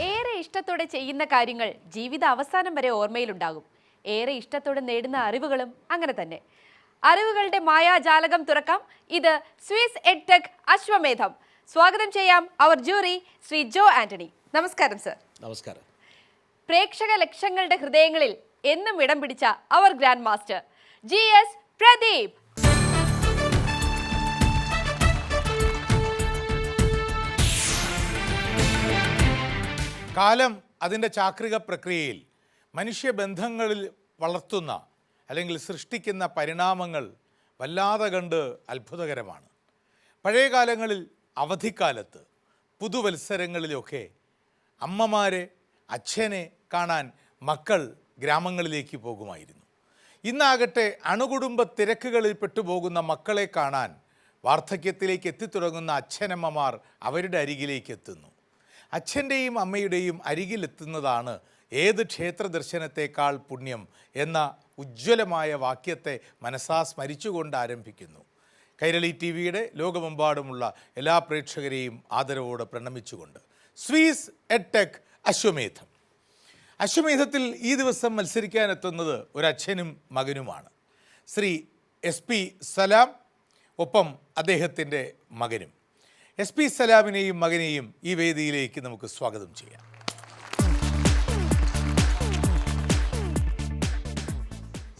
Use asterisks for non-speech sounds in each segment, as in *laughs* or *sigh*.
ഏറെ ഇഷ്ടത്തോടെ ചെയ്യുന്ന കാര്യങ്ങൾ ജീവിത അവസാനം വരെ ഓർമ്മയിലുണ്ടാകും. ഏറെ ഇഷ്ടത്തോടെ നേടുന്ന അറിവുകളും അങ്ങനെ തന്നെ. അറിവുകളുടെ മായാജാലകം തുറക്കാം. ഇത് സ്വിസ് എഡ്ടെക് അശ്വമേധം. സ്വാഗതം ചെയ്യാം അവർ ജൂറി ശ്രീ ജോ ആന്റണി. നമസ്കാരം സർ. നമസ്കാരം. പ്രേക്ഷക ലക്ഷങ്ങളുടെ ഹൃദയങ്ങളിൽ എന്നും ഇടം പിടിച്ച അവർ grand master. G S Pradeep കാലം അതിന്റെ ചാക്രിക പ്രക്രിയയിൽ മനുഷ്യബന്ധങ്ങളിൽ വളർത്തുന്ന അല്ലെങ്കിൽ സൃഷ്ടിക്കുന്ന പരിണാമങ്ങൾ വല്ലാതെ കണ്ട് അത്ഭുതകരമാണ്. പഴയ കാലങ്ങളിൽ അവധിക്കാലത്ത് പുതുവത്സരങ്ങളിലൊക്കെ അമ്മമാരെ അച്ഛനെ കാണാൻ മക്കൾ ഗ്രാമങ്ങളിലേക്ക് പോകുമായിരുന്നു. ഇന്നാകട്ടെ അണുകുടുംബ തിരക്കുകളിൽ പെട്ടുപോകുന്ന മക്കളെ കാണാൻ വാർദ്ധക്യത്തിലേക്ക് എത്തിത്തുടങ്ങുന്ന അച്ഛനമ്മമാർ അവരുടെ അരികിലേക്ക് എത്തുന്നു. അച്ഛന്റെയും അമ്മയുടെയും അരികിലെത്തുന്നതാണ് ഏത് ക്ഷേത്ര ദർശനത്തേക്കാൾ പുണ്യം എന്ന ഉജ്ജ്വലമായ വാക്യത്തെ മനസ്സാ സ്മരിച്ചുകൊണ്ട് ആരംഭിക്കുന്നു. കൈരളി ടി വിയുടെ ലോകമെമ്പാടുമുള്ള എല്ലാ പ്രേക്ഷകരെയും ആദരവോടെ പ്രണമിച്ചുകൊണ്ട്. സ്വീസ് എടെക് അശ്വമേധം. അശ്വമേധത്തിൽ ഈ ദിവസം മത്സരിക്കാനെത്തുന്നത് അച്ഛനും മകനുമാണ്. ശ്രീ എസ് പി സലാം ഒപ്പം അദ്ദേഹത്തിന്റെ മകനും. എസ് പി സലാമിനെയും മകനെയും ഈ വേദിയിലേക്ക് നമുക്ക് സ്വാഗതം ചെയ്യാം.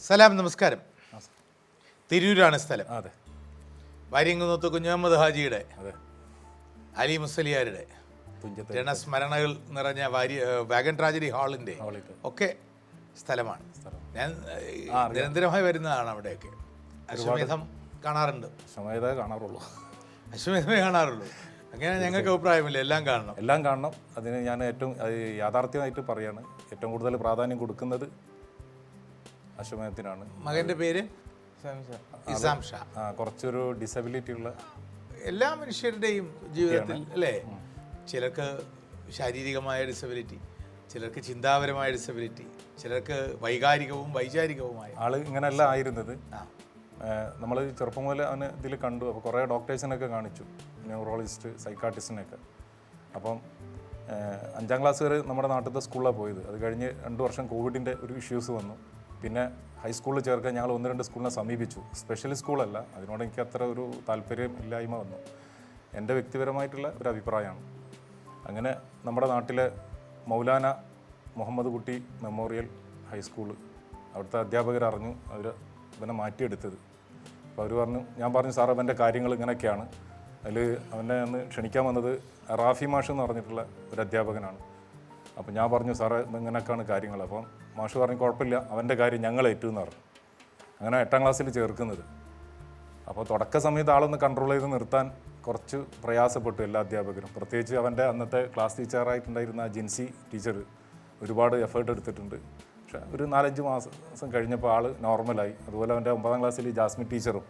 സലാം നമസ്കാരം. തിരൂരാണ് സ്ഥലം. അതെ. വാര്യങ്കുന്നത്ത് കുഞ്ഞഹമ്മദ് ഹാജിയുടെ അതെ. അലി മുസലിയാരുടെ ജനസ്മരണകൾ നിറഞ്ഞ വാര്യ വാഗൻ ട്രാജഡി ഹാളിന്റെ. ഒക്കെ സ്ഥലമാണ്. സ്ഥലം. ഞാൻ നിരന്തരമായി വരുന്നതാണ് അവിടെയൊക്കെ. അശ്വമേധം കാണാറുണ്ട്. സമയത കാണാറുള്ളൂ. അശ്വമേധമേ കാണാറുള്ളൂ. അങ്ങനെ ഞങ്ങൾക്ക് അഭിപ്രായമില്ല എല്ലാം കാണണം. എല്ലാം കാണണം. അതിന് ഞാൻ ഏറ്റവും അത് യാഥാർത്ഥ്യമായിട്ട് പറയാണ്. ഏറ്റവും കൂടുതൽ പ്രാധാന്യം കൊടുക്കുന്നത് അശ്വമേധത്തിനാണ്. മകന്റെ പേര്? ഇസാം ഷാ. കുറച്ചൊരു ഡിസബിലിറ്റി ഉള്ള എല്ലാ മനുഷ്യരുടെയും ജീവിതത്തിൽ അല്ലേ? ചിലർക്ക് ശാരീരികമായ ഡിസബിലിറ്റി ചിലർക്ക് ചിന്താപരമായ ഡിസബിലിറ്റി ചിലർക്ക് വൈകാരികവും വൈചാരികവുമായ ആൾ ഇങ്ങനെയല്ല ആയിരുന്നത്. നമ്മൾ ചെറുപ്പം മുതൽ അവന് ഇതിൽ കണ്ടു. അപ്പോൾ കുറേ ഡോക്ടേഴ്സിനൊക്കെ കാണിച്ചു. ന്യൂറോളജിസ്റ്റ് സൈക്കാട്രിസ്റ്റിനൊക്കെ അപ്പം അഞ്ചാം ക്ലാസ് വരെ നമ്മുടെ നാട്ടിലത്തെ സ്കൂളിലാണ് പോയത്. അത് കഴിഞ്ഞ് രണ്ട് വർഷം കോവിഡിന്റെ ഒരു ഇഷ്യൂസ് വന്നു. പിന്നെ ഹൈസ്കൂളിൽ ചേർക്കാൻ ഞങ്ങൾ ഒന്ന് രണ്ട് സ്കൂളിനെ സമീപിച്ചു. സ്പെഷ്യൽ സ്കൂളല്ല അതിനോട് എനിക്ക് അത്ര ഒരു താല്പര്യം ഇല്ലായ്മ വന്നു. എന്റെ വ്യക്തിപരമായിട്ടുള്ള ഒരു അഭിപ്രായമാണ്. അങ്ങനെ നമ്മുടെ നാട്ടിലെ മൗലാന മുഹമ്മദ് കുട്ടി മെമ്മോറിയൽ ഹൈസ്കൂൾ അവിടുത്തെ അധ്യാപകർ അറിഞ്ഞു അവർ ഇവനെ മാറ്റിയെടുത്തത്. അപ്പോൾ അവർ പറഞ്ഞു ഞാൻ പറഞ്ഞു സാർ അവന്റെ കാര്യങ്ങൾ ഇങ്ങനെയൊക്കെയാണ്. അതിൽ അവനെ ഒന്ന് ക്ഷണിക്കാൻ വന്നത് റാഫി മാഷ് എന്ന് പറഞ്ഞിട്ടുള്ള ഒരു അധ്യാപകനാണ്. അപ്പോൾ ഞാൻ പറഞ്ഞു സാറേ ഇങ്ങനെയൊക്കെയാണ് കാര്യങ്ങൾ. അപ്പം മാഷ് പറഞ്ഞു കുഴപ്പമില്ല അവന്റെ കാര്യം ഞങ്ങൾ ഏറ്റെന്ന് പറഞ്ഞു. അങ്ങനെ എട്ടാം ക്ലാസ്സിൽ ചേർക്കുന്നത്. അപ്പോൾ തുടക്ക സമയത്ത് ആളൊന്ന് കൺട്രോൾ ചെയ്ത് നിർത്താൻ കുറച്ച് പ്രയാസപ്പെട്ടു എല്ലാ അധ്യാപകരും. പ്രത്യേകിച്ച് അവന്റെ അന്നത്തെ ക്ലാസ് ടീച്ചറായിട്ടുണ്ടായിരുന്ന ജിൻസി ടീച്ചർ ഒരുപാട് എഫേർട്ട് എടുത്തിട്ടുണ്ട്. പക്ഷേ ഒരു നാലഞ്ച് മാസം കഴിഞ്ഞപ്പോൾ ആൾ നോർമലായി. അതുപോലെ അവന്റെ ഒമ്പതാം ക്ലാസ്സിൽ ജാസ്മിൻ ടീച്ചറും.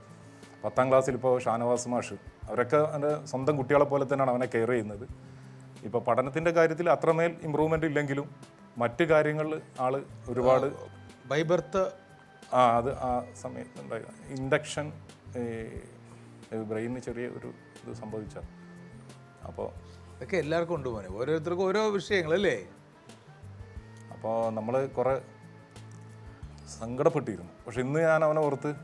പത്താം ക്ലാസ്സിൽ ഇപ്പോൾ ഷാനവാസ് മാഷ്. അവരൊക്കെ അവന്റെ സ്വന്തം കുട്ടികളെ പോലെ തന്നെയാണ് അവനെ കെയർ ചെയ്യുന്നത്. ഇപ്പോൾ പഠനത്തിന്റെ കാര്യത്തിൽ അത്രമേൽ ഇമ്പ്രൂവ്മെന്റ് ഇല്ലെങ്കിലും മറ്റ് കാര്യങ്ങളിൽ ആൾ ഒരുപാട് ബൈബർത്ത് ആ അത് ആ സമയത്ത് ഉണ്ടായി. ഇൻഡക്ഷൻ ബ്രെയിനിന് ചെറിയ ഒരു ഇത് സംഭവിച്ച അപ്പോൾ ഇതൊക്കെ എല്ലാവർക്കും ഉണ്ട് മോനെ. ഓരോരുത്തർക്കും ഓരോ വിഷയങ്ങളല്ലേ? അപ്പോൾ നമ്മൾ കുറേ സങ്കടപ്പെട്ടിരുന്നു. പക്ഷെ ഇന്ന് ഞാൻ അവനെ ഓർത്ത്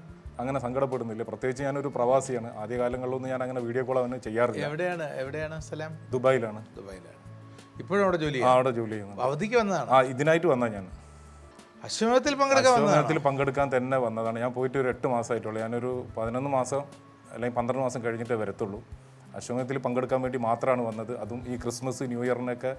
അങ്ങനെ സങ്കടപ്പെടുന്നില്ല. പ്രത്യേകിച്ച് ഞാനൊരു പ്രവാസിയാണ്. ആദ്യകാലങ്ങളിലൊന്നും ഞാൻ അങ്ങനെ വീഡിയോ കോൾ അവന് ചെയ്യാറില്ല. എവിടെയാണ്? എവിടെയാണ് സ്ഥലം? ദുബായിലാണ്. ദുബായിലാണ്. ഇപ്പോഴും അവിടെ ജോലി ആ, അവിടെ ജോലി ചെയ്യുന്നു. അവധിക്ക് വന്നതാണ്? ആ ഇതിനായിട്ട് വന്ന ഞാൻ. അശ്വമേധത്തിൽ പങ്കെടുക്കാൻ അശ്വമേധത്തിൽ പങ്കെടുക്കാൻ തന്നെ വന്നതാണ്. ഞാൻ പോയിട്ട് ഒരു എട്ട് മാസമായിട്ടുള്ളൂ. ഞാനൊരു പതിനൊന്ന് മാസം അല്ലെങ്കിൽ പന്ത്രണ്ട് മാസം കഴിഞ്ഞിട്ടേ വരത്തുള്ളൂ. അശ്വമേധത്തിൽ പങ്കെടുക്കാൻ വേണ്ടി മാത്രമാണ് വന്നത്. അതും ഈ ക്രിസ്മസ് ന്യൂ ഇയറിനൊക്കെ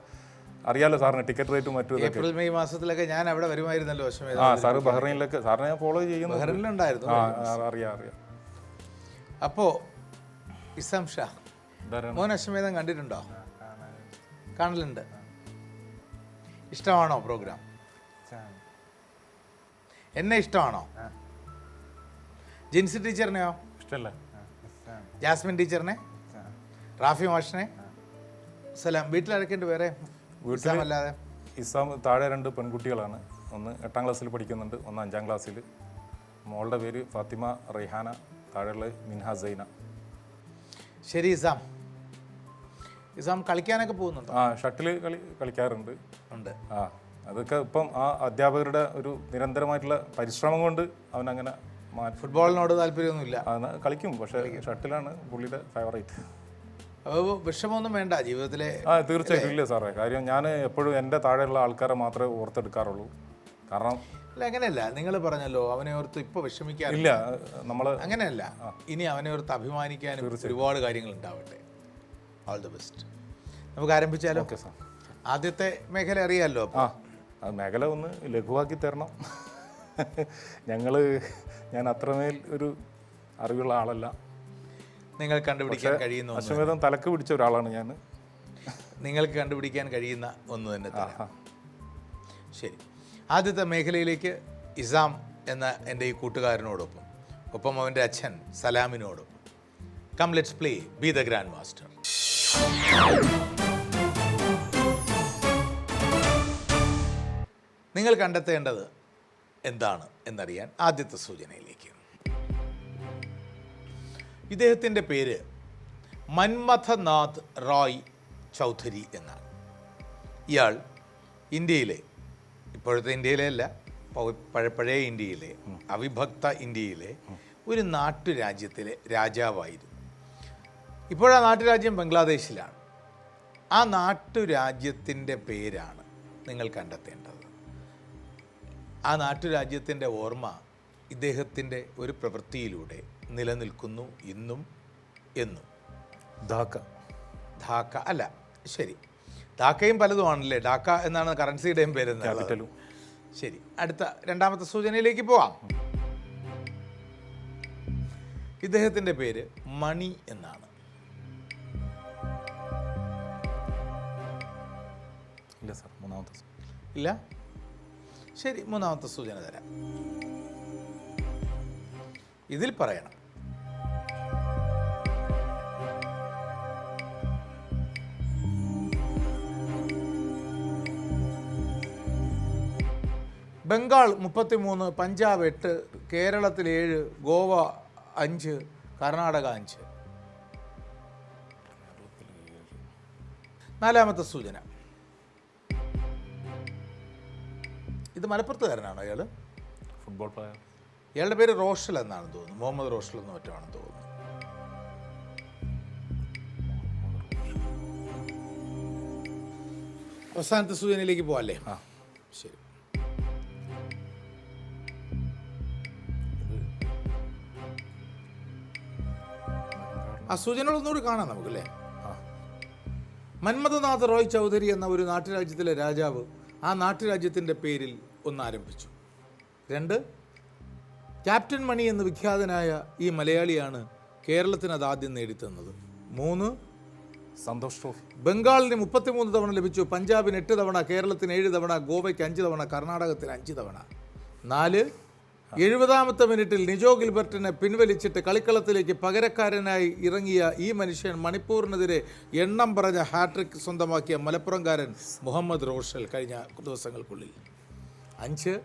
അറിയാലോ സാറിന് ടിക്കറ്റ് റേറ്റും മറ്റും ഏപ്രിൽ മെയ് മാസത്തിലൊക്കെ ഞാൻ അവിടെ വരുമായിരുന്നല്ലോ ആ സാറ് ബഹ്റൈനിലൊക്കെ സാറിനെ ഞാൻ ഫോളോ ചെയ്യുന്നു. ബഹ്റൈനിലുണ്ടായിരുന്നു. ആ അറിയാം അറിയാം അപ്പോ ഇസാം ഷാ ഇതാരാണ്? മോൻ അശ്വമേധം കണ്ടിട്ടുണ്ടോ? കാണലുണ്ട്. ഇഷ്ടമാണോ പ്രോഗ്രാം? എന്നെ ഇഷ്ടമാണോ? ജിൻസി ടീച്ചറിനെയോ? ഇഷ്ടമല്ല ജാസ്മിൻ ടീച്ചറിനെ? റാഫി മാഷിനെ? സലാം വീട്ടിലടക്കേണ്ടി വേറെ അല്ലാതെ ഇസാം താഴെ രണ്ട് പെൺകുട്ടികളാണ്. ഒന്ന് എട്ടാം ക്ലാസ്സിൽ പഠിക്കുന്നുണ്ട് ഒന്ന് അഞ്ചാം ക്ലാസ്സിൽ മോളുടെ പേര് ഫാത്തിമ റൈഹാന താഴെയുള്ള മിൻഹ സൈന. ശരി ഇസാം. ഇസാം കളിക്കാനൊക്കെ പോകുന്നുണ്ടോ? ആ ഷട്ടിൽ കളി കളിക്കാറുണ്ട്. ഉണ്ട്. ആ അതൊക്കെ ഇപ്പം ആ അധ്യാപകരുടെ ഒരു നിരന്തരമായിട്ടുള്ള പരിശ്രമം കൊണ്ട് അവൻ അങ്ങനെ ഫുട്ബോളിനോട് താല്പര്യമൊന്നുമില്ല. കളിക്കും. പക്ഷേ ഷട്ടിലാണ് പുള്ളിയുടെ ഫേവറേറ്റ് വിഷമമൊന്നും വേണ്ട ജീവിതത്തിലെ ആ തീർച്ചയായിട്ടും ഇല്ല സാറേ. കാര്യം ഞാൻ എപ്പോഴും എന്റെ താഴെയുള്ള ആൾക്കാരെ മാത്രമേ ഓർത്തെടുക്കാറുള്ളൂ. കാരണം അല്ല അങ്ങനെയല്ല. നിങ്ങൾ പറഞ്ഞല്ലോ അവനെ ഓർത്ത് ഇപ്പോൾ വിഷമിക്കാൻ ഇല്ല നമ്മൾ അങ്ങനെയല്ല. ഇനി അവനെ ഓർത്ത് അഭിമാനിക്കാനും ഒരുപാട് കാര്യങ്ങൾ ഉണ്ടാവട്ടെ. ഓൾ ദി ബെസ്റ്റ് നമുക്ക് ആരംഭിച്ചാലോ? Okay sir. ആദ്യത്തെ മേഖല അറിയാമല്ലോ ആ അത് മേഖല ഒന്ന് ലഘുവാക്കി തരണം. *laughs* ഞങ്ങൾ ഞാൻ അത്രമേൽ ഒരു അറിവുള്ള ആളല്ല. നിങ്ങൾ കണ്ടുപിടിക്കാൻ കഴിയുന്ന അശ്വമേധം തലക്ക് പിടിച്ച ഒരാളാണ് ഞാൻ. നിങ്ങൾക്ക് കണ്ടുപിടിക്കാൻ കഴിയുന്ന ഒന്ന് തന്നെ. ശരി. ആദ്യത്തെ മേഖലയിലേക്ക് ഇസാം എന്ന എന്റെ ഈ കൂട്ടുകാരനോടൊപ്പം ഒപ്പം അവന്റെ അച്ഛൻ സലാമിനോടും come let's play be the grand master നിങ്ങൾ കണ്ടെത്തേണ്ടത് എന്താണ് എന്നറിയാൻ ആദ്യത്തെ സൂചനയിലേക്ക്. ഇദ്ദേഹത്തിന്റെ പേര് മന്മഥനാഥ് റോയ് ചൗധരി എന്നാണ്. ഇയാൾ ഇന്ത്യയിലെ ഇപ്പോഴത്തെ ഇന്ത്യയിലെ അല്ല പഴപ്പഴയ പഴയ ഇന്ത്യയിലെ അവിഭക്ത ഇന്ത്യയിലെ ഒരു നാട്ടുരാജ്യത്തിലെ രാജാവായിരുന്നു. ഇപ്പോഴാ നാട്ടുരാജ്യം ബംഗ്ലാദേശിലാണ്. ആ നാട്ടുരാജ്യത്തിന്റെ പേരാണ് നിങ്ങൾ കണ്ടെത്തേണ്ടത്. ആ നാട്ടുരാജ്യത്തിന്റെ ഓർമ്മ ഇദ്ദേഹത്തിന്റെ ഒരു പ്രവൃത്തിയിലൂടെ നിലനിൽക്കുന്നു ഇന്നും എന്നും. ധാക്ക. ധാക്ക. അല്ല ശരി. ധാക്കയും പലതുമാണല്ലേ ഡാക്ക എന്നാണ് കറൻസിയുടെയും പേര് ശരി. അടുത്ത രണ്ടാമത്തെ സൂചനയിലേക്ക് പോവാം. ഇദ്ദേഹത്തിന്റെ പേര് മണി എന്നാണ്. ഇല്ല സാർ. മൂന്നാമത്തെ ഇല്ല? ശരി മൂന്നാമത്തെ സൂചന തരാം. ഇതിൽ പറയണം. ബംഗാൾ മുപ്പത്തിമൂന്ന് പഞ്ചാബ് എട്ട് കേരളത്തിൽ ഏഴ് ഗോവ അഞ്ച് കർണാടക അഞ്ച്. നാലാമത്തെ സൂചന. ഇത് മലപ്പുറത്തുകാരനാണോ അയാൾ ഫുട്ബോൾ പ്ലെയർ. ഇയാളുടെ പേര് റോഷൽ എന്നാണ് തോന്നുന്നു. മുഹമ്മദ് റോഷൽ എന്ന് മറ്റാണെന്ന് തോന്നുന്നു. അവസാനത്തെ സൂചനയിലേക്ക് പോവാല്ലേ? ആ. ശരി. ആ സൂചനകളൊന്നുകൂടി കാണാം നമുക്കല്ലേ? ആ. മന്മഥനാഥ് റോയ് ചൗധരി എന്ന ഒരു നാട്ടുരാജ്യത്തിലെ രാജാവ് ആ നാട്ടുരാജ്യത്തിന്റെ പേരിൽ ഒന്ന് ആരംഭിച്ചു. രണ്ട് ക്യാപ്റ്റൻ മണി എന്ന് വിഖ്യാതനായ ഈ മലയാളിയാണ് കേരളത്തിന് അത് ആദ്യം നേടിത്തന്നത്. മൂന്ന് സന്തോഷ് ട്രോഫി. ബംഗാളിന് മുപ്പത്തിമൂന്ന് തവണ ലഭിച്ചു. പഞ്ചാബിന് എട്ട് തവണ കേരളത്തിന് ഏഴ് തവണ ഗോവയ്ക്ക് അഞ്ച് തവണ കർണാടകത്തിന് അഞ്ച് തവണ. നാല് എഴുപതാമത്തെ മിനിറ്റിൽ നിജോ ഗിൽബർട്ടിനെ പിൻവലിച്ചിട്ട് കളിക്കളത്തിലേക്ക് പകരക്കാരനായി ഇറങ്ങിയ ഈ മനുഷ്യൻ മണിപ്പൂരിനെതിരെ എണ്ണം പറഞ്ഞ ഹാട്രിക് സ്വന്തമാക്കിയ മലപ്പുറംകാരൻ മുഹമ്മദ് റോഷൽ കഴിഞ്ഞ ദിവസങ്ങൾക്കുള്ളിൽ. അഞ്ച്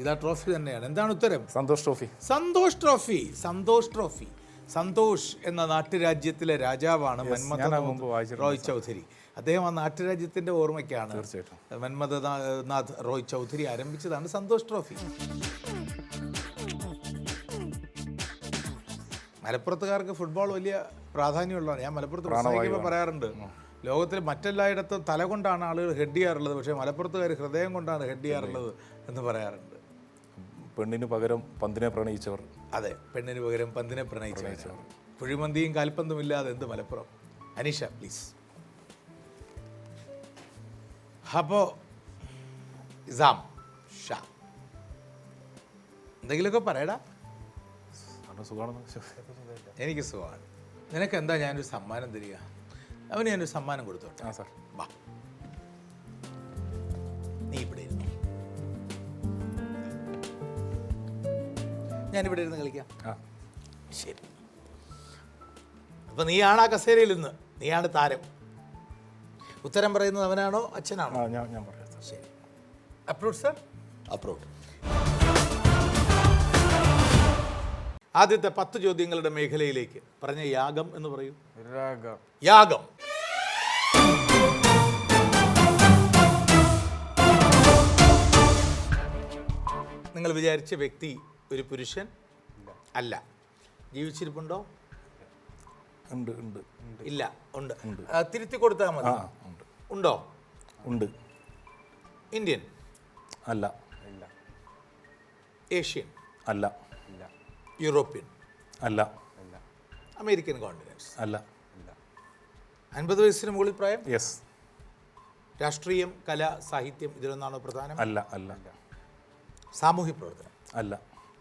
ഇതാ ട്രോഫി തന്നെയാണ്. എന്താണ് ഉത്തരം? Santosh trophy. Santosh trophy. Santosh trophy. Santosh എന്ന നാട്ടുരാജ്യത്തിലെ രാജാവാണ് മന്മഥ റോയ് ചൗധരി. അദ്ദേഹം ആ നാട്ടുരാജ്യത്തിന്റെ ഓർമ്മയ്ക്കാണ് തീർച്ചയായിട്ടും. മന്മഥനാഥ് റോയ് ചൗധരി ആരംഭിച്ചതാണ് സന്തോഷ് ട്രോഫി. മലപ്പുറത്തുകാർക്ക് ഫുട്ബോൾ വലിയ പ്രാധാന്യമുള്ളതാണ്. ഞാൻ മലപ്പുറത്ത് പ്രസംഗിക്കുമ്പോൾ പറയാറുണ്ട് ലോകത്തിൽ മറ്റെല്ലായിടത്തും തല കൊണ്ടാണ് ആളുകൾ ഹെഡ് ചെയ്യാറുള്ളത്. പക്ഷേ മലപ്പുറത്തുകാർ ഹൃദയം കൊണ്ടാണ് ഹെഡ് ചെയ്യാറുള്ളത് എന്ന് പറയാറുണ്ട്. പെണ്ണിന് പകരം പന്തിനെ പ്രണയിച്ചവർ. അതെ പെണ്ണിന് പകരം പന്തിനെ പ്രണയിച്ചവർ. കുഴിമന്തിയും കാൽപന്തും ഇല്ലാതെ എന്ത് മലപ്പുറം? അനീഷ പ്ലീസ് അപ്പോ ഇസാം ഷാ. എന്തെങ്കിലുമൊക്കെ പറയടാ. എനിക്ക് സുഖമാണ്. നിനക്ക് എന്താ ഞാനൊരു സമ്മാനം തരിക? അവന് ഞാനൊരു സമ്മാനം കൊടുത്തോട്ടെ. ആ സാർ. വാ. ഞാനിവിടെ ഇരുന്ന് കളിക്കാം. ആ. ശരി. അപ്പൊ നീയാണ് ആ കസേരയിൽ നിന്ന് നീയാണ് താരം. ഉത്തരം പറയുന്നത് അവനാണോ അച്ഛനാണോ? ഞാൻ ഞാൻ പറയാം. ശരി. അപ്രൂവ് സർ അപ്രൂവ് ആദ്യത്തെ പത്ത് ചോദ്യങ്ങളുടെ മേഖലയിലേക്ക്. പറഞ്ഞ യാഗം എന്ന് പറയൂ. യാഗം. നിങ്ങൾ വിചാരിച്ച വ്യക്തി ഒരു പുരുഷൻ അല്ല. ജീവിച്ചിരിപ്പുണ്ടോ? ഉണ്ട് ഉണ്ട്. ഇല്ല ഉണ്ട്. തിരുത്തി കൊടുത്താൽ മതി. ഉണ്ട്. ഉണ്ടോ? ഉണ്ട്. ഇന്ത്യൻ? അല്ല. ഇല്ല. ഏഷ്യൻ? അല്ല. ഇല്ല. യൂറോപ്യൻ? അല്ല. ഇല്ല. അമേരിക്കൻ കോണ്ടിനൻസ് അല്ല. ഇല്ല. അൻപത് വയസ്സിന് മുകളിൽ പ്രായം? യെസ് രാഷ്ട്രീയം കല സാഹിത്യം ഇതിലൊന്നാണോ പ്രധാനം? അല്ല അല്ല. സാമൂഹ്യ പ്രവർത്തനം അല്ല.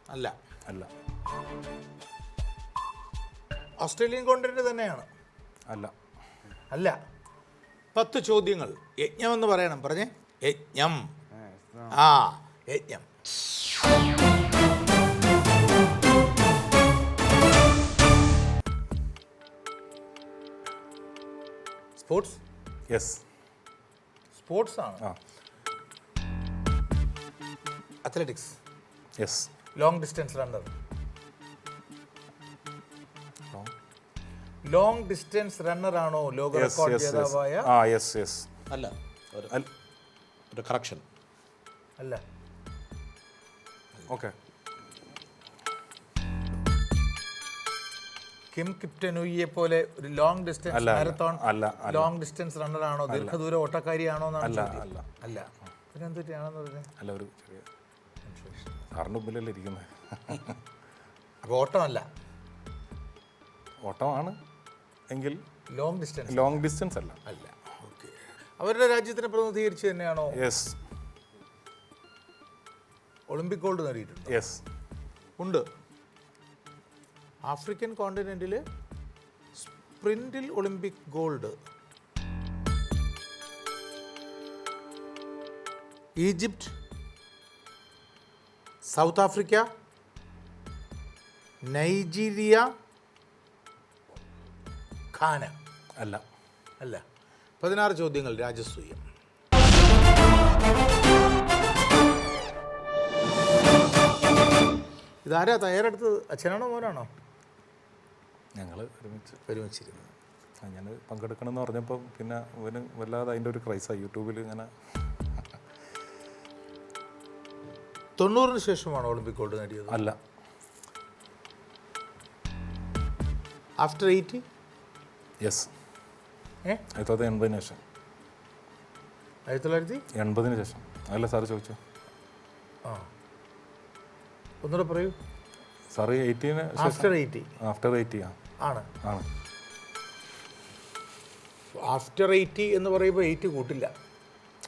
അല്ല. അല്ല. ഓസ്ട്രേലിയൻ കോണ്ടിനെന്റ് തന്നെയാണ്. അല്ല. അല്ല. പത്ത് ചോദ്യങ്ങൾ. യജ്ഞം എന്ന് പറയണം. പറഞ്ഞേ. യജ്ഞം. ആ യജ്ഞം. സ്പോർട്സ്? യെസ് സ്പോർട്സ് ആണ്. Athletics yes long distance runner long distance runner ആണോ ലോക റെക്കോർഡ് ജേതാവായ? ആ യെസ് യെസ് അല്ല ഒരു ഒരു കറക്ഷൻ അല്ല. ഓക്കെ കിം കിപ്റ്റനുയെ പോലെ ഒരു ലോങ് ഡിസ്റ്റൻസ് മാരത്തോൺ അല്ല. ലോങ് ഡിസ്റ്റൻസ് റണ്ണർ ആണോ? ദീർഘദൂര ഓട്ടക്കാരിയാണോ എന്നാണ് അല്ല അല്ല. അല്ല. പിന്നെ പറഞ്ഞത് അല്ല ഒരു ചെറിയ സാറിന്റെ മുമ്പിലല്ലേ ഇരിക്കുന്നത്. അപ്പോൾ ഓട്ടമല്ല ഓട്ടമാണ് എങ്കിൽ ലോങ് ഡിസ്റ്റൻസ് ലോങ് ഡിസ്റ്റൻസ് അല്ല. അല്ല. ഓക്കെ അവരുടെ രാജ്യത്തിനെ പ്രതിനിധീകരിച്ച് തന്നെയാണോ? യെസ് ഒളിമ്പിക് ഗോൾഡ് നേടിയിട്ടുണ്ട്? യെസ് ഉണ്ട്. ആഫ്രിക്കൻ കോണ്ടിനെന്റിൽ സ്പ്രിന്റിൽ Olympic gold Egypt South Africa Nigeria Ghana. അല്ല. അല്ല. പതിനാറ് ചോദ്യങ്ങൾ രാജസൂയം ഇതാരാ തയ്യാറെടുത്തത്? അച്ഛനാണോ മോനാണോ? ഞങ്ങൾ ഒരുമിച്ച്. ഒരുമിച്ചിരുന്നത് ഞാൻ പങ്കെടുക്കണം എന്ന് പറഞ്ഞപ്പോൾ പിന്നെ ഇവന് വല്ലാതെ അതിന്റെ ഒരു ക്രൈസാണ് യൂട്യൂബിൽ ഇങ്ങനെ തൊണ്ണൂറിന് ശേഷമാണ് ഒളിമ്പിക് ഗോൾഡ് നേടിയത്. അല്ല. ആഫ്റ്റർ എയ്റ്റി യെസ് ആയിരത്തി തൊള്ളായിരത്തി എൺപതിന് ശേഷം. ആയിരത്തി തൊള്ളായിരത്തി എൺപതിന് ശേഷം. അല്ല സാറ് ചോദിച്ചു? ആ. ഒന്നുകൂടെ പറയൂ. Sir eighteen after eighty after eighty ആ. ആണ്. ആണ്. ആഫ്റ്റർ എയ്റ്റി എന്ന് പറയുമ്പോൾ എയ്റ്റ് കൂട്ടില്ല.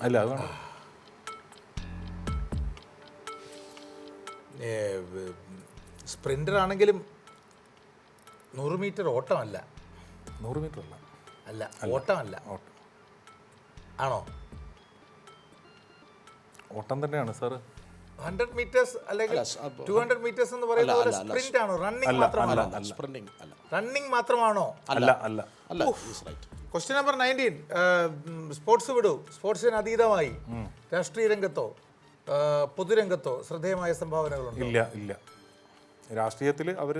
അല്ല അത് സ്പ്രിന്റർ ആണെങ്കിലും നൂറ് മീറ്റർ ഓട്ടമല്ല. നൂറ് മീറ്റർ അല്ല. അല്ല ഓട്ടമല്ല. ഓട്ടം. ആണോ? ഓട്ടം തന്നെയാണ് സാറ്. ഹൺഡ്രഡ് മീറ്റേഴ്സ് അല്ലെങ്കിൽ ടു ഹൺഡ്രഡ് മീറ്റേഴ്സ് എന്ന് പറയുന്നത്. സ്പ്രിന്റ് ആണോ റണ്ണിംഗ് മാത്രമാണോ? സ്പ്രിന്റിംഗ് അല്ല റണ്ണിംഗ് മാത്രമാണോ? അല്ല അല്ല. അല്ല. ക്വസ്റ്റ്യൻ നമ്പർ നയന്റീൻ സ്പോർട്സ് വിടൂ. സ്പോർട്സിന് അതീതമായി രാഷ്ട്രീയ രംഗത്തോ പൊതുരംഗത്തോ ശ്രദ്ധേയമായ സംഭാവനകളുണ്ട്? ഇല്ല ഇല്ല. രാഷ്ട്രീയത്തിൽ അവർ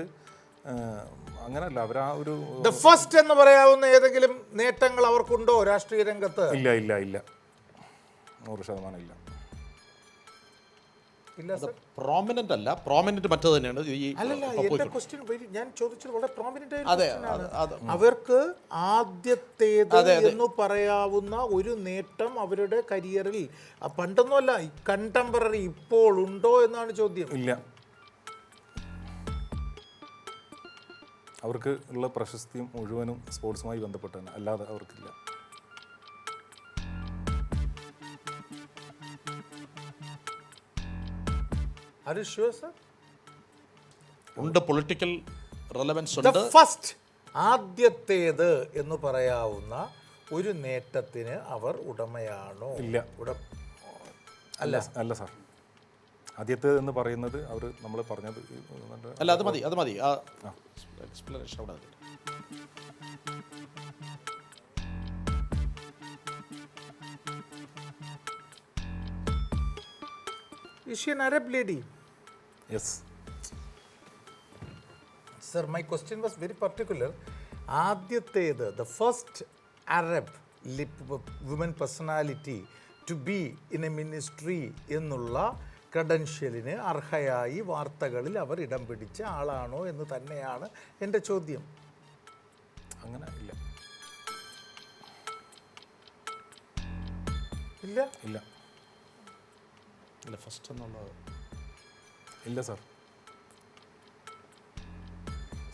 അങ്ങനല്ല. അവർ ആ ഒരു ദ ഫസ്റ്റ് എന്ന് പറയാവുന്ന ഏതെങ്കിലും നേട്ടങ്ങൾ അവർക്കുണ്ടോ രാഷ്ട്രീയ രംഗത്ത്? ഇല്ല ഇല്ല ഇല്ല. നൂറ് ശതമാനം ഇല്ല. ഇല്ല പ്രോമിനന്റ് അല്ല. പ്രോമിനന്റ് മറ്റത് തന്നെയാണ്. ഈ അല്ലല്ല എന്റെ. ക്വസ്റ്റ്യൻ ഞാൻ ചോദിച്ചത് വളരെ പ്രോമിനന്റ് അതെ അത് അത് അവർക്ക് ആദ്യത്തേത് എന്ന് പറയാവുന്ന ഒരു നേട്ടം അവരുടെ കരിയറിൽ. പണ്ടൊന്നുമല്ല കണ്ടംപററി ഇപ്പോൾ ഉണ്ടോ എന്നാണ് ചോദ്യം. ഇല്ല. അവർക്ക് ഉള്ള പ്രശസ്തിയും മുഴുവനും സ്പോർട്സുമായി ബന്ധപ്പെട്ടാണ് അല്ലാതെ അവർക്കില്ല. ഷുവർ സർ ഉണ്ട് പൊളിറ്റിക്കൽ റെലവൻസ് ഉണ്ട്. ഫസ്റ്റ് ആദ്യത്തേത് എന്ന് പറയാവുന്ന ഒരു നേട്ടത്തിന് അവർ ഉടമയാണോ? ഇല്ല. ഉട അല്ല. അല്ല സാർ ആദ്യത്തെ എന്ന് പറയുന്നത് അവർ നമ്മൾ പറഞ്ഞത് നമ്മുടെ അല്ല അത് മതി അത് മതി. ആ എക്സ്പ്ലനേഷൻ അവിടെ മതി. ഇഷ്യൻ Arab lady yes sir my question was very particular ആദ്യത്തേത് the first Arab woman personality to be in a ministry എന്നുള്ള ക്രെഡൻഷ്യലിന് അർഹയായി വാർത്തകളിൽ അവർ ഇടം പിടിച്ച ആളാണോ എന്ന് തന്നെയാണ് എന്റെ ചോദ്യം. അങ്ങനെ ഇല്ല. ഇല്ല? ഇല്ല. ഇല്ല ഫസ്റ്റ് എന്നുള്ളത് ഇല്ല sir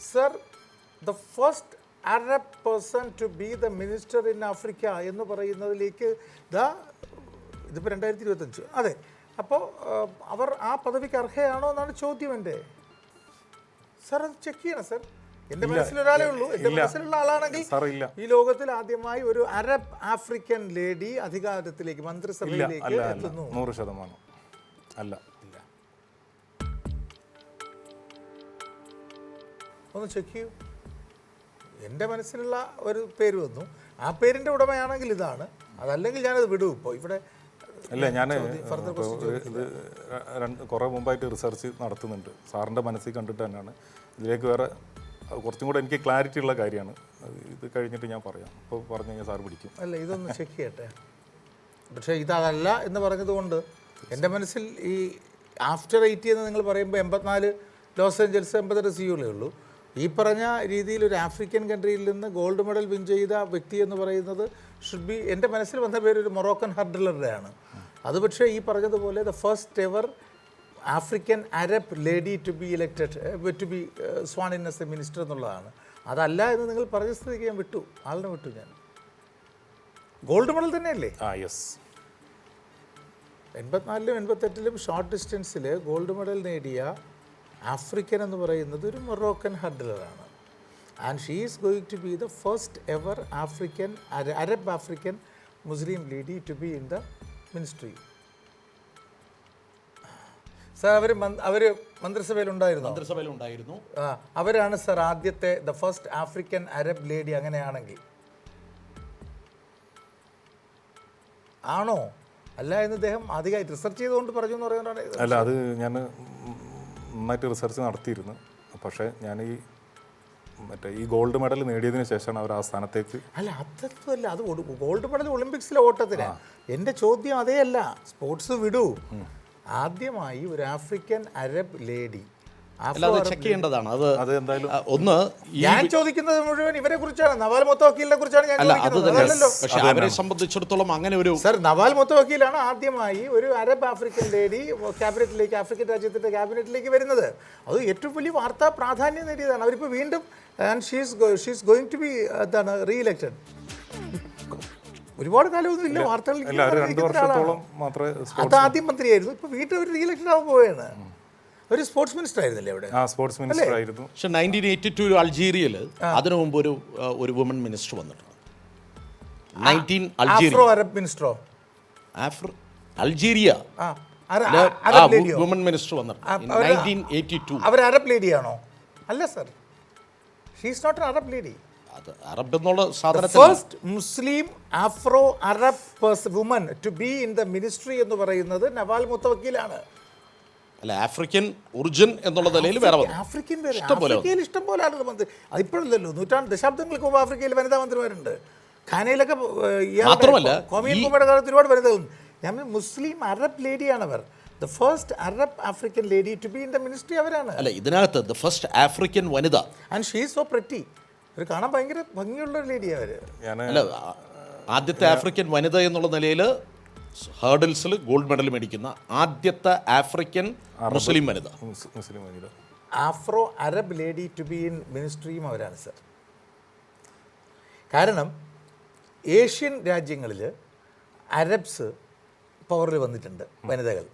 sir the first Arab person to be the minister in Africa എന്ന് പറയുന്നതിലേക്ക് ദ ഇതിപ്പോൾ രണ്ടായിരത്തി ഇരുപത്തഞ്ച് അതെ അപ്പോൾ അവർ ആ പദവിക്ക് അർഹയാണോ എന്നാണ് ചോദ്യം എന്റെ. സർ അത് ചെക്ക് ചെയ്യണം സർ എന്റെ മനസ്സിൽ ഒരാളേ ഉള്ളൂ. എന്റെ മനസ്സിലുള്ള ആളാണെങ്കിൽ ഈ ലോകത്തിൽ ആദ്യമായി ഒരു അറബ് ആഫ്രിക്കൻ ലേഡി അധികാരത്തിലേക്ക് മന്ത്രിസഭയിലേക്ക് എത്തുന്നു. നൂറ് ശതമാനം. അല്ല. ഒന്ന് ചെക്ക് ചെയ്യൂ. എന്റെ മനസ്സിലുള്ള ഒരു പേര് വന്നു. ആ പേരിന്റെ ഉടമയാണെങ്കിൽ ഇതാണ്. അതല്ലെങ്കിൽ ഞാനത് വിടും ഇപ്പോൾ. ഇവിടെ അല്ല ഞാൻ ഇത് രണ്ട് കുറേ മുമ്പായിട്ട് റിസർച്ച് നടത്തുന്നുണ്ട്. സാറിന്റെ മനസ്സിൽ കണ്ടിട്ട് തന്നെയാണ്. ഇതിലേക്ക് വേറെ കുറച്ചും കൂടെ എനിക്ക് ക്ലാരിറ്റി ഉള്ള കാര്യമാണ്. ഇത് കഴിഞ്ഞിട്ട് ഞാൻ പറയാം. അപ്പോൾ പറഞ്ഞു കഴിഞ്ഞാൽ സാർ പിടിക്കും. അല്ല ഇതൊന്ന് ചെക്ക് ചെയ്യട്ടെ. പക്ഷേ ഇതല്ല എന്ന് പറഞ്ഞതുകൊണ്ട് എന്റെ മനസ്സിൽ ഈ ആഫ്റ്റർ എയ്റ്റി എന്ന് നിങ്ങൾ പറയുമ്പോൾ എൺപത്തിനാല് ലോസ് ഏഞ്ചൽസ് എൺപത്തെട്ട് സിയുലേ ഉള്ളൂ. ഈ പറഞ്ഞ രീതിയിൽ ഒരു ആഫ്രിക്കൻ കൺട്രിയിൽ നിന്ന് ഗോൾഡ് മെഡൽ വിൻ ചെയ്ത വ്യക്തി എന്ന് പറയുന്നത് ഷുഡ് ബി എന്റെ മനസ്സിൽ വന്ന പേര് ഒരു മൊറോക്കൻ ഹർഡലറുടെയാണ് അത് പക്ഷേ ഈ പറഞ്ഞതുപോലെ the first ever African Arab lady to be elected to be sworn in as a minister എന്നുള്ളതാണ്. അതല്ല എന്ന് നിങ്ങൾ പറഞ്ഞ സ്ഥിതിക്ക് ഞാൻ വിട്ടു. ആളിനെ വിട്ടു ഞാൻ. ഗോൾഡ് മെഡൽ തന്നെയല്ലേ? ആ യെസ് എൺപത്തിനാലിലും എൺപത്തെട്ടിലും ഷോർട്ട് ഡിസ്റ്റൻസിൽ ഗോൾഡ് മെഡൽ നേടിയ ആഫ്രിക്കൻ എന്ന് പറയുന്നത് ഒരു Moroccan ഹഡ്ലറാണ്. And she is going to be the first ever African Arab African Muslim lady to be in the ministry sir അവർ അവർ മന്ത്രിസഭയിലുണ്ടായിരുന്നു? മന്ത്രിസഭയിൽ ഉണ്ടായിരുന്നു അവരാണ് സർ ആദ്യത്തെ the first African Arab lady അങ്ങനെയാണെങ്കിൽ. ആണോ? അല്ല എന്ന് അദ്ദേഹം അധികമായിട്ട് റിസർച്ച് ചെയ്തുകൊണ്ട് പറഞ്ഞു എന്ന് പറയുന്നതാണ് അല്ല അത് ഞാൻ നന്നായിട്ട് റിസർച്ച് നടത്തിയിരുന്നു. പക്ഷേ ഞാൻ ഈ മറ്റേ ഈ ഗോൾഡ് മെഡൽ നേടിയതിന് ശേഷമാണ് അവർ ആ സ്ഥാനത്തേക്ക് അല്ല അതല്ല അത് ഗോൾഡ് മെഡൽ ഒളിമ്പിക്സിലെ ഓട്ടത്തിന്. എന്റെ ചോദ്യം അതേ അല്ല സ്പോർട്സ് വിടൂ ആദ്യമായി ഒരു ആഫ്രിക്കൻ അറബ് ലേഡി അല്ല അത് ചെക്ക് ചെയ്യേണ്ടതാണ്. അത് അത് എന്തായാലും ഒന്ന് ഞാൻ ചോദിക്കുന്നത് മുഴുവൻ ഇവരെ കുറിച്ചാണ്. നവാൽ മൊത്ത വക്കീലിനെ കുറിച്ചാണ് ഞാൻ പക്ഷെ അവരെ സംബന്ധിച്ചിടത്തോളം അങ്ങനെ ഒരു സർ നവാൽ മൊത്ത വക്കീലാണ് ആദ്യമായി ഒരു അറബ് ആഫ്രിക്കൻ ലേഡി ക്യാബിനറ്റിലേക്ക് ആഫ്രിക്കൻ രാജ്യത്തിന്റെ ക്യാബിനറ്റിലേക്ക് വരുന്നത്. അത് ഏറ്റവും വലിയ വാർത്താ പ്രാധാന്യം നേടിയതാണ്. അവരിപ്പോൾ വീണ്ടും and she's she's going to be എന്താണ് റീ ഇലക്റ്റഡ് ഒരുപാട് കാലമൊന്നും ഇല്ല വാർത്തകളിൽ അത് ആദ്യം മന്ത്രിയായിരുന്നു. ഇപ്പൊ വീട്ടിൽ ഒരു റീ ഇലക്ഷൻ ആവാൻ പോവുകയാണ് ഒരു സ്പോർട്സ് മിനിസ്റ്റർ ആയിരുന്നില്ലേ അവിടെ? ആ സ്പോർട്സ് മിനിസ്റ്റർ ആയിരുന്നു. പക്ഷെ നയന്റീൻ എയ്റ്റി ടു അൾജീരിയയിൽ അതിനു മുമ്പ് ഒരു ഒരു വുമൺ മിനിസ്റ്റർ വന്നിട്ടുണ്ട്. Nineteen Algeria. ആഫ്രോ അറബ് മിനിസ്റ്ററോ ആഫ്ര അൾജീരിയ. വുമൺ മിനിസ്റ്റർ വന്നിട്ടുണ്ട്. അവർ അറബ് ലേഡിയാണോ അല്ല sir she's not Arab lady Arab എന്നുള്ള first Muslim Afro Arab woman to be in the ministry എന്ന് പറയുന്നത് നവാൽ മുത്തവക്കീലാണ്. അല്ല ആഫ്രിക്കൻ ഒറിജിൻ എന്നുള്ള നിലയിൽ വേറെ ആഫ്രിക്കൻ പേര് ഇഷ്ടം പോലെ ആഫ്രിക്കയിൽ ഇഷ്ടം പോലെ ആണ് മന്ത്രി അതിപ്പോഴല്ലോ നൂറ്റാണ്ട് ദശാബ്ദങ്ങൾക്ക് മുമ്പ് ആഫ്രിക്കയിൽ വനിതാ മന്ത്രിമാരുണ്ട്. ഖാനയിലൊക്കെ മാത്രമല്ല, കോമിയൻ കുമ്മയുടെ കാലത്ത് ഒരുപാട് വനിതകളുണ്ട് ഞാൻ മുസ്ലിം അറബ് ലേഡിയാണ് അവർ the first Arab African lady to be in the ministry അവരാണ്. അല്ല ഇതിനകത്ത് ദ ഫസ്റ്റ് ആഫ്രിക്കൻ വനിത. ആൻഡ് ഷീ സോ പ്രറ്റി ഒരു കാണാൻ ഭയങ്കര ഭംഗിയുള്ള ഒരു ലേഡിയാണ് അവർ ഞാൻ അല്ല ആ- ആദ്യത്തെ ആഫ്രിക്കൻ വനിത എന്നുള്ള നിലയിൽ ഹേർഡിൽസിൽ ഗോൾഡ് മെഡൽ മേടിക്കുന്ന ആദ്യത്തെ ആഫ്രിക്കൻ മുസ്ലിം വനിത. Muslim Vanitha. Afro Arab lady to be in മിനിസ്ട്രിയും അവരാണ് സർ കാരണം ഏഷ്യൻ രാജ്യങ്ങളിൽ അറബ്സ് പവറിൽ വന്നിട്ടുണ്ട് വനിതകൾ.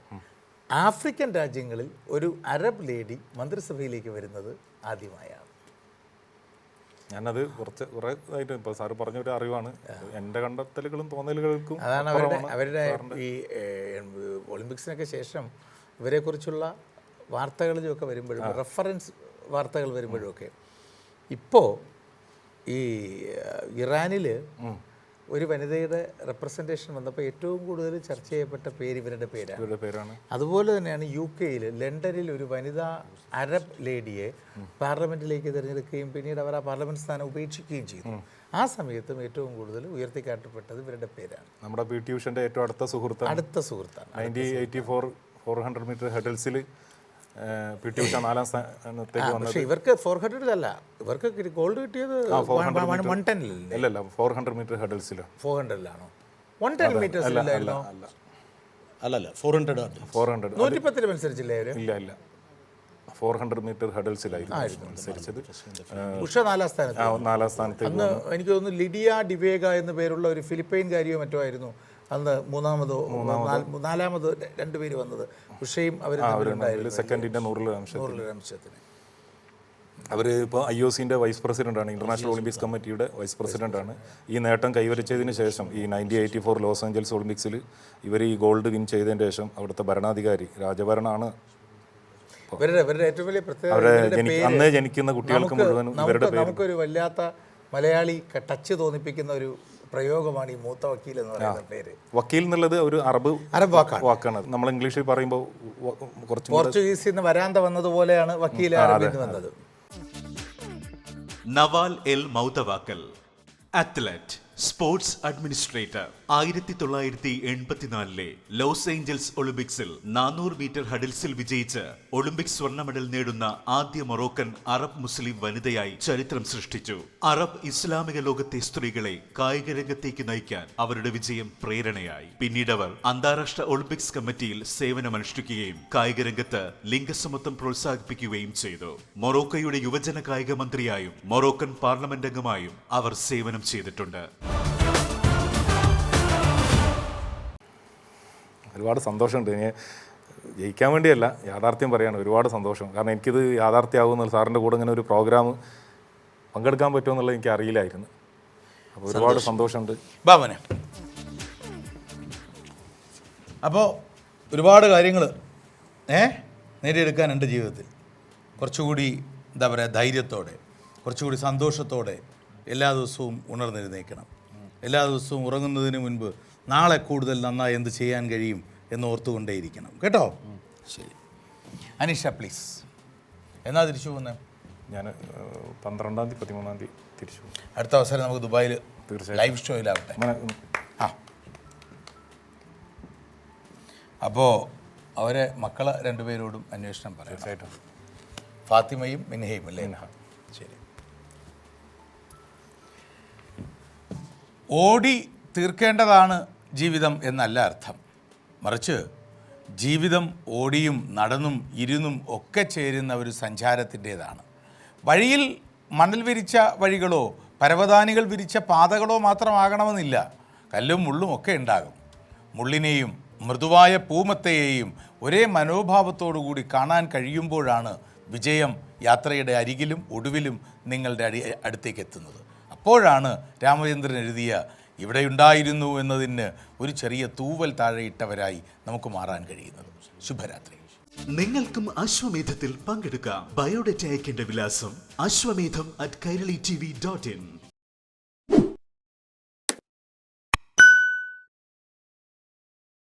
ആഫ്രിക്കൻ രാജ്യങ്ങളിൽ ഒരു അറബ് ലേഡി മന്ത്രിസഭയിലേക്ക് വരുന്നത് ആദ്യമായാണ്. ഞാനത് കുറച്ച് കുറേ ആയിട്ട് ഇപ്പോൾ സാറ് പറഞ്ഞ ഒരു അറിവാണ് എന്റെ കണ്ടെത്തലുകളും തോന്നലുകൾക്കും അതാണ് അവരുടെ അവരുടെ ഈ ഒളിമ്പിക്സിനൊക്കെ ശേഷം ഇവരെക്കുറിച്ചുള്ള വാർത്തകളിലൊക്കെ വരുമ്പോഴും റെഫറൻസ് വാർത്തകൾ വരുമ്പോഴുമൊക്കെ. ഇപ്പോൾ ഈ ഇറാനിൽ ഒരു വനിതയുടെ റെപ്രസെന്റേഷൻ വന്നപ്പോൾ ഏറ്റവും കൂടുതൽ ചർച്ച ചെയ്യപ്പെട്ട പേര് ഇവരുടെ പേരാണ് ഇവരുടെ പേരാണ്. അതുപോലെ തന്നെയാണ് യു കെയിൽ ലണ്ടനിൽ ഒരു വനിതാ അറബ് ലേഡിയെ പാർലമെന്റിലേക്ക് തിരഞ്ഞെടുക്കുകയും പിന്നീട് അവർ ആ പാർലമെന്റ് സ്ഥാനം ഉപേക്ഷിക്കുകയും ചെയ്തു. ആ സമയത്തും ഏറ്റവും കൂടുതൽ ഉയർത്തിക്കാട്ടപ്പെട്ടത് ഇവരുടെ പേരാണ്. നമ്മുടെ പി ടി ഉഷന്റെ ഏറ്റവും അടുത്ത സുഹൃത്താണ്. അടുത്ത സുഹൃത്താണ്. Nineteen eighty four four hundred metre ഹെഡൽസിൽ P T Usha നാലാം സ്ഥാനത്തേക്ക് വന്നത് പക്ഷേ ഇവർക്ക് ഫോർ ഹൺഡ്രഡിലല്ല ഇവർക്ക് ഗോൾഡ് കിട്ടിയത് വൺ ടെന്നിലല്ലേ അല്ലല്ല ഫോർ ഹൺഡ്രഡ് മീറ്റർ ഹെഡൽസിലായിരുന്നു ഫോർ ഹൺഡ്രഡിലാണോ വൺ ടെൻ മീറ്റേഴ്സിലായിരുന്നോ അല്ലല്ല ഫോർ ഹൺഡ്രഡ് ഫോർ ഹൺഡ്രഡ് നൂറ്റിപ്പത്തിൽ മത്സരിച്ചില്ലേ ഇല്ല ഇല്ല. ഫോർ ഹൺഡ്രഡ് മീറ്റർ ഹെഡൽസിലായിരുന്നു അനുസരിച്ചത് ഉഷ നാലാം സ്ഥാനത്ത് നാലാം സ്ഥാനത്ത് അന്ന് എനിക്ക് തോന്നുന്നു ലിഡിയ ഡിവേഗ എന്ന പേരുള്ള ഒരു ഫിലിപ്പൈൻകാരിയോ മറ്റോ ആയിരുന്നു. അന്ന് മൂന്നാമതോ നാല്- നാലാമത് രണ്ടുപേര് വന്നത്. ഉഷയും അവരും തമ്മിലുണ്ടായിരുന്നു. സെക്കൻഡിന്റെ നൂറിലൊരു അംശത്തിന്. അവർ ഇപ്പോൾ ഐ ഒ സിന്റെ വൈസ് പ്രസിഡന്റാണ്. ഇന്റർനാഷണൽ ഒളിമ്പിക്സ് കമ്മിറ്റിയുടെ വൈസ് പ്രസിഡന്റാണ്. ഈ നേട്ടം കൈവരിച്ചതിന് ശേഷം ഈ nineteen eighty four Los Angeles ഒളിമ്പിക്സിൽ ഇവർ ഈ ഗോൾഡ് വിൻ ചെയ്തതിന് ശേഷം അവിടുത്തെ ഭരണാധികാരി രാജഭരണമാണ് അന്ന് ജനിക്കുന്ന കുട്ടികൾക്ക് മുഴുവൻ നമുക്കൊരു വല്ലാത്ത മലയാളി ടച്ച് തോന്നിപ്പിക്കുന്ന ഒരു പ്രയോഗമാണ് ഈ മൂത്ത വക്കീൽ എന്ന് പറയുന്ന പേര്. വക്കീൽ എന്നുള്ളത് ഒരു അറബ് അറബ് വാക്കാണ്. വാക്കാണ്. നമ്മൾ ഇംഗ്ലീഷിൽ പറയുമ്പോൾ കുറച്ച് പോർച്ചുഗീസിൽ നിന്ന് വരാന്ത വന്നതുപോലെയാണ് വക്കീൽ അറബിൽ നിന്ന് വന്നത്. Nawal El Moutawakel athlete. Sports administrator. ആയിരത്തി തൊള്ളായിരത്തി എൺപത്തിനാലിലെ ലോസ് ഏഞ്ചൽസ് ഒളിമ്പിക്സിൽ നാനൂറ് മീറ്റർ ഹഡിൽസിൽ വിജയിച്ച് ഒളിമ്പിക് സ്വർണ മെഡൽ നേടുന്ന ആദ്യ മൊറോക്കൻ അറബ് മുസ്ലിം വനിതയായി ചരിത്രം സൃഷ്ടിച്ചു. അറബ് ഇസ്ലാമിക ലോകത്തെ സ്ത്രീകളെ കായിക രംഗത്തേക്ക് നയിക്കാൻ അവരുടെ വിജയം പ്രേരണയായി. പിന്നീട് അവർ അന്താരാഷ്ട്ര ഒളിമ്പിക്സ് കമ്മിറ്റിയിൽ സേവനമനുഷ്ഠിക്കുകയും കായിക രംഗത്ത് ലിംഗസമത്വം പ്രോത്സാഹിപ്പിക്കുകയും ചെയ്തു. മൊറോക്കോയുടെ യുവജന കായിക മന്ത്രിയായും മൊറോക്കൻ പാർലമെന്റ് അംഗമായും അവർ സേവനം ചെയ്തിട്ടുണ്ട്. ഒരുപാട് സന്തോഷമുണ്ട്. ഇനി ജയിക്കാൻ വേണ്ടിയല്ല യാഥാർത്ഥ്യം പറയാണ്. ഒരുപാട് സന്തോഷം. കാരണം എനിക്കിത് യാഥാർത്ഥ്യമാകുന്ന സാറിന്റെ കൂടെ ഇങ്ങനെ ഒരു പ്രോഗ്രാം പങ്കെടുക്കാൻ പറ്റുമോ എന്നുള്ളത് എനിക്ക് അറിയില്ലായിരുന്നു. അപ്പോൾ ഒരുപാട് സന്തോഷമുണ്ട്. ബാബനെ അപ്പോൾ ഒരുപാട് കാര്യങ്ങൾ ഏ നേടിയെടുക്കാൻ എന്റെ ജീവിതത്തിൽ. കുറച്ചുകൂടി എന്താ പറയുക ധൈര്യത്തോടെ കുറച്ചുകൂടി സന്തോഷത്തോടെ എല്ലാ ദിവസവും ഉണർന്നിരുന്നേക്കണം എല്ലാ ദിവസവും ഉറങ്ങുന്നതിന് മുൻപ് നാളെ കൂടുതൽ നന്നായി എന്ത് ചെയ്യാൻ കഴിയും എന്ന് ഓർത്തുകൊണ്ടേയിരിക്കണം. കേട്ടോ? ശരി. അനീഷ പ്ലീസ് എന്നാ തിരിച്ചു പോകുന്നത് ഞാൻ പന്ത്രണ്ടാം തീയതി പതിമൂന്നാം തീയതി തിരിച്ചു പോകും. അടുത്ത അവസരം നമുക്ക് ദുബായിൽ തീർച്ചയായും. ലൈവ് ഷോയിലാവട്ടെ ആ. അപ്പോൾ അവരെ മക്കളെ രണ്ടുപേരോടും അന്വേഷണം പറയാം തീർച്ചയായിട്ടും. ഫാത്തിമയും മിൻഹയും അല്ലേ? ശരി. ഓടി തീർക്കേണ്ടതാണ് ജീവിതം എന്നല്ല അർത്ഥം. മറിച്ച് ജീവിതം ഓടിയും നടന്നും ഇരുന്നും ഒക്കെ ചേരുന്ന ഒരു സഞ്ചാരത്തിന്റേതാണ്. വഴിയിൽ മണൽ വിരിച്ച വഴികളോ പരവതാനികൾ വിരിച്ച പാതകളോ മാത്രമാകണമെന്നില്ല. കല്ലും മുള്ളും ഒക്കെ ഉണ്ടാകും. മുള്ളിനെയും മൃദുവായ പൂമത്തയെയും ഒരേ മനോഭാവത്തോടുകൂടി കാണാൻ കഴിയുമ്പോഴാണ് വിജയം യാത്രയുടെ അരികിലും ഒടുവിലും നിങ്ങളുടെ അടി അടുത്തേക്ക് എത്തുന്നത്. അപ്പോഴാണ് രാമചന്ദ്രൻ എഴുതിയ ഇവിടെയുണ്ടായിരുന്നു എന്നതിന് ഒരു ചെറിയ തൂവൽ താഴെയിട്ടവരായി നമുക്ക് മാറാൻ കഴിയുന്നത്. ശുഭരാത്രി. നിങ്ങൾക്കും അശ്വമേധത്തിൽ പങ്കെടുക്കാം. ബയോഡേറ്റ അയക്കേണ്ട വിലാസം Ashwamedham at Kairali T V dot in